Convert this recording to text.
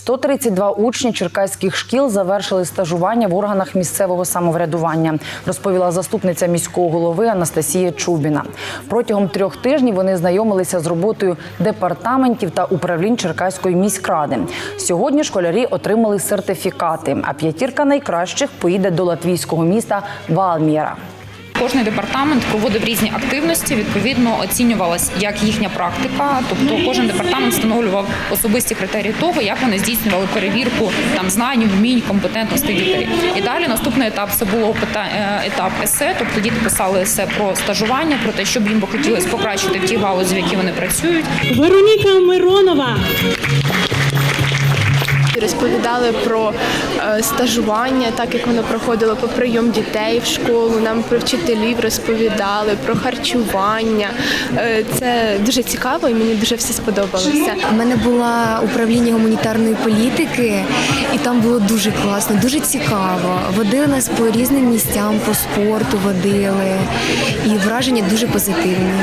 132 учні черкаських шкіл завершили стажування в органах місцевого самоврядування, розповіла заступниця міського голови Анастасія Чубіна. Протягом трьох тижнів вони знайомилися з роботою департаментів та управлінь Черкаської міськради. Сьогодні школярі отримали сертифікати, а п'ятірка найкращих поїде до латвійського міста Валміра. Кожний департамент проводив різні активності. Відповідно, оцінювалась як їхня практика. Тобто, кожен департамент встановлював особисті критерії того, як вони здійснювали перевірку там знань, вмінь, компетентності дітей. І далі наступний етап це було е, етап есе. Тобто діти писали есе про стажування, про те, що б їм би хотілося покращити в тій галузі, в якій вони працюють. Вероніка Миронова. Розповідали про е, стажування, так як воно проходило по прийом дітей в школу. Нам про вчителів розповідали, про харчування. Е, це дуже цікаво і мені дуже все сподобалося. У мене було управління гуманітарної політики, і там було дуже класно, дуже цікаво. Водили нас по різним місцям, по спорту водили, і враження дуже позитивні.